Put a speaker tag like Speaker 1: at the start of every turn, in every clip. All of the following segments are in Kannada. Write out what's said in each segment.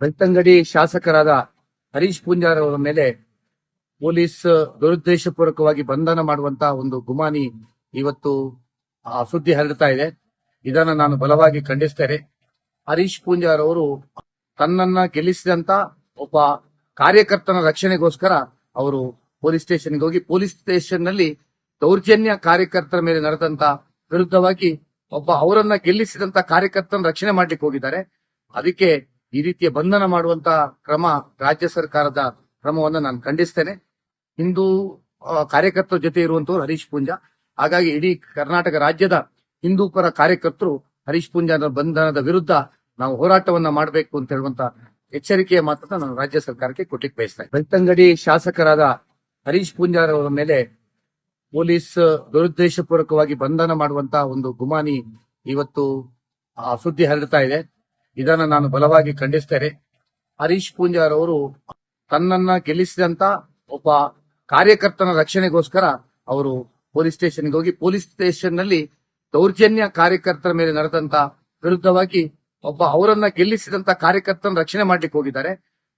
Speaker 1: ಬೆಳ್ತಂಗಡಿ ಶಾಸಕರಾದ ಹರೀಶ್ ಪೂಂಜಾರ್ ಅವರ ಮೇಲೆ ಪೊಲೀಸ್ ದುರುದ್ದೇಶಪೂರ್ವಕವಾಗಿ ಬಂಧನ ಮಾಡುವಂತ ಒಂದು ಗುಮಾನಿ ಇವತ್ತು ಆ, ಸುದ್ದಿ ಹರಡ್ತಾ ಇದೆ. ಇದನ್ನ ನಾನು ಬಲವಾಗಿ ಖಂಡಿಸ್ತೇನೆ. ಹರೀಶ್ ಪೂಂಜಾರ್ ಅವರು ತನ್ನನ್ನ ಗೆಲ್ಲಿಸಿದಂತ ಒಬ್ಬ ಕಾರ್ಯಕರ್ತನ ರಕ್ಷಣೆಗೋಸ್ಕರ ಅವರು ಪೊಲೀಸ್ ಸ್ಟೇಷನ್ಗೆ ಹೋಗಿ ಪೊಲೀಸ್ ಸ್ಟೇಷನ್ನಲ್ಲಿ ದೌರ್ಜನ್ಯ ಕಾರ್ಯಕರ್ತರ ಮೇಲೆ ನಡೆದಂತ ವಿರುದ್ಧವಾಗಿ ಒಬ್ಬ ಅವರನ್ನ ಗೆಲ್ಲಿಸಿದಂತ ಕಾರ್ಯಕರ್ತನ ರಕ್ಷಣೆ ಮಾಡ್ಲಿಕ್ಕೆ ಹೋಗಿದ್ದಾರೆ. ಅದಕ್ಕೆ ಈ ರೀತಿಯ ಬಂಧನ ಮಾಡುವಂತ ಕ್ರಮ ರಾಜ್ಯ ಸರ್ಕಾರದ ಕ್ರಮವನ್ನು ನಾನು ಖಂಡಿಸ್ತೇನೆ. ಹಿಂದೂ ಕಾರ್ಯಕರ್ತರ ಜೊತೆ ಇರುವಂತವ್ರು ಹರೀಶ್ ಪೂಂಜಾ. ಹಾಗಾಗಿ ಇಡೀ ಕರ್ನಾಟಕ ರಾಜ್ಯದ ಹಿಂದೂ ಪರ ಕಾರ್ಯಕರ್ತರು ಹರೀಶ್ ಪೂಂಜಾನ ಬಂಧನದ ವಿರುದ್ಧ ನಾವು ಹೋರಾಟವನ್ನ ಮಾಡಬೇಕು ಅಂತ ಹೇಳುವಂತ ಎಚ್ಚರಿಕೆಯ ಮಾತ್ರ ನಾನು ರಾಜ್ಯ ಸರ್ಕಾರಕ್ಕೆ ಕೊಟ್ಟಿಗೆ ಬಯಸ್ತೇನೆ ಬೆಳ್ತಂಗಡಿ ಶಾಸಕರಾದ ಹರೀಶ್ ಪೂಂಜಾರ್ ಅವರ ಮೇಲೆ ಪೊಲೀಸ್ ದುರುದ್ದೇಶಪೂರ್ವಕವಾಗಿ ಬಂಧನ ಮಾಡುವಂತ ಒಂದು ಗುಮಾನಿ ಇವತ್ತು ಸುದ್ದಿ ಹರಡ್ತಾ ಇದೆ. ಇದನ್ನ ನಾನು ಬಲವಾಗಿ ಖಂಡಿಸ್ತೇನೆ. ಹರೀಶ್ ಪೂಂಜಾರ್ ಅವರು ತನ್ನನ್ನ ಗೆಲ್ಲಿಸಿದಂತ ಒಬ್ಬ ಕಾರ್ಯಕರ್ತನ ರಕ್ಷಣೆಗೋಸ್ಕರ ಅವರು ಪೊಲೀಸ್ ಸ್ಟೇಷನ್ಗೆ ಹೋಗಿ ಪೊಲೀಸ್ ಸ್ಟೇಷನ್ನಲ್ಲಿ ದೌರ್ಜನ್ಯ ಕಾರ್ಯಕರ್ತರ ಮೇಲೆ ನಡೆದಂತ ವಿರುದ್ಧವಾಗಿ ಒಬ್ಬ ಅವರನ್ನ ಗೆಲ್ಲಿಸಿದಂತ ಕಾರ್ಯಕರ್ತನ ರಕ್ಷಣೆ ಮಾಡ್ಲಿಕ್ಕೆ ಹೋಗಿದ್ದಾರೆ.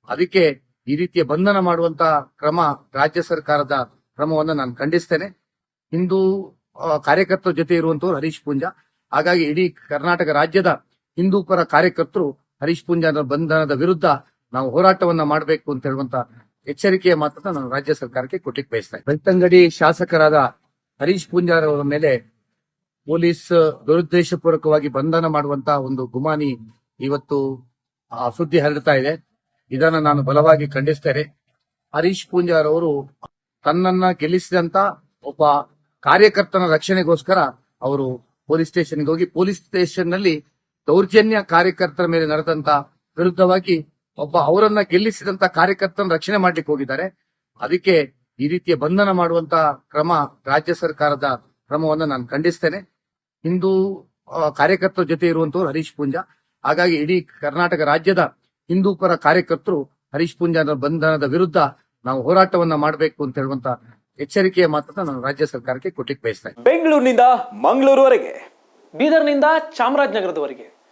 Speaker 1: ಅದಕ್ಕೆ ಈ ರೀತಿಯ ಬಂಧನ ಮಾಡುವಂತ ಕ್ರಮ ರಾಜ್ಯ ಸರ್ಕಾರದ ಕ್ರಮವನ್ನು ನಾನು ಖಂಡಿಸ್ತೇನೆ. ಹಿಂದೂ ಕಾರ್ಯಕರ್ತರ ಜೊತೆ ಇರುವಂತವ್ರು ಹರೀಶ್ ಪೂಂಜಾ. ಹಾಗಾಗಿ ಇಡೀ ಕರ್ನಾಟಕ ರಾಜ್ಯದ ಹಿಂದೂ ಪರ ಕಾರ್ಯಕರ್ತರು ಹರೀಶ್ ಪೂಂಜಾನ ಬಂಧನದ ವಿರುದ್ಧ ನಾವು ಹೋರಾಟವನ್ನ ಮಾಡಬೇಕು ಅಂತ ಹೇಳುವಂತ ಎಚ್ಚರಿಕೆಯ ಮಾತ್ರ ನಾನು ರಾಜ್ಯ ಸರ್ಕಾರಕ್ಕೆ ಕೊಟ್ಟಿಗೆ ಬಯಸ್ತೇನೆ ಬೆಳ್ತಂಗಡಿ ಶಾಸಕರಾದ ಹರೀಶ್ ಪುಂಜಾರ್ ಅವರ ಮೇಲೆ ಪೊಲೀಸ್ ದುರುದ್ದೇಶಪೂರ್ವಕವಾಗಿ ಬಂಧನ ಮಾಡುವಂತ ಒಂದು ಗುಮಾನಿ ಇವತ್ತು ಸುದ್ದಿ ಹರಡ್ತಾ ಇದೆ. ಇದನ್ನ ನಾನು ಬಲವಾಗಿ ಖಂಡಿಸ್ತೇನೆ. ಹರೀಶ್ ಪೂಂಜಾರ್ ಅವರು ತನ್ನನ್ನ ಗೆಲ್ಲಿಸಿದಂತ ಒಬ್ಬ ಕಾರ್ಯಕರ್ತನ ರಕ್ಷಣೆಗೋಸ್ಕರ ಅವರು ಪೊಲೀಸ್ ಸ್ಟೇಷನ್ಗೆ ಹೋಗಿ ಪೊಲೀಸ್ ಸ್ಟೇಷನ್ನಲ್ಲಿ ದೌರ್ಜನ್ಯ ಕಾರ್ಯಕರ್ತರ ಮೇಲೆ ನಡೆದಂತ ವಿರುದ್ಧವಾಗಿ ಒಬ್ಬ ಅವರನ್ನ ಗೆಲ್ಲಿಸಿದಂತ ಕಾರ್ಯಕರ್ತನ ರಕ್ಷಣೆ ಮಾಡ್ಲಿಕ್ಕೆ ಹೋಗಿದ್ದಾರೆ. ಅದಕ್ಕೆ ಈ ರೀತಿಯ ಬಂಧನ ಮಾಡುವಂತ ಕ್ರಮ ರಾಜ್ಯ ಸರ್ಕಾರದ ಕ್ರಮವನ್ನು ನಾನು ಖಂಡಿಸ್ತೇನೆ. ಹಿಂದೂ ಕಾರ್ಯಕರ್ತರ ಜೊತೆ ಇರುವಂತವ್ರು ಹರೀಶ್ ಪೂಂಜಾ. ಹಾಗಾಗಿ ಇಡೀ ಕರ್ನಾಟಕ ರಾಜ್ಯದ ಹಿಂದೂ ಪರ ಕಾರ್ಯಕರ್ತರು ಹರೀಶ್ ಪೂಂಜಾನ ಬಂಧನದ ವಿರುದ್ಧ ನಾವು ಹೋರಾಟವನ್ನ ಮಾಡಬೇಕು ಅಂತ ಹೇಳುವಂತ ಎಚ್ಚರಿಕೆಯ ಮಾತನ್ನ ನಾನು ರಾಜ್ಯ ಸರ್ಕಾರಕ್ಕೆ ಕೊಟ್ಟಿಗೆ ಬಯಸ್ತೇನೆ
Speaker 2: ಬೆಂಗಳೂರಿನಿಂದ ಮಂಗಳೂರುವರೆಗೆ, ಬೀದರ್ನಿಂದ ಚಾಮರಾಜನಗರದವರೆಗೆ.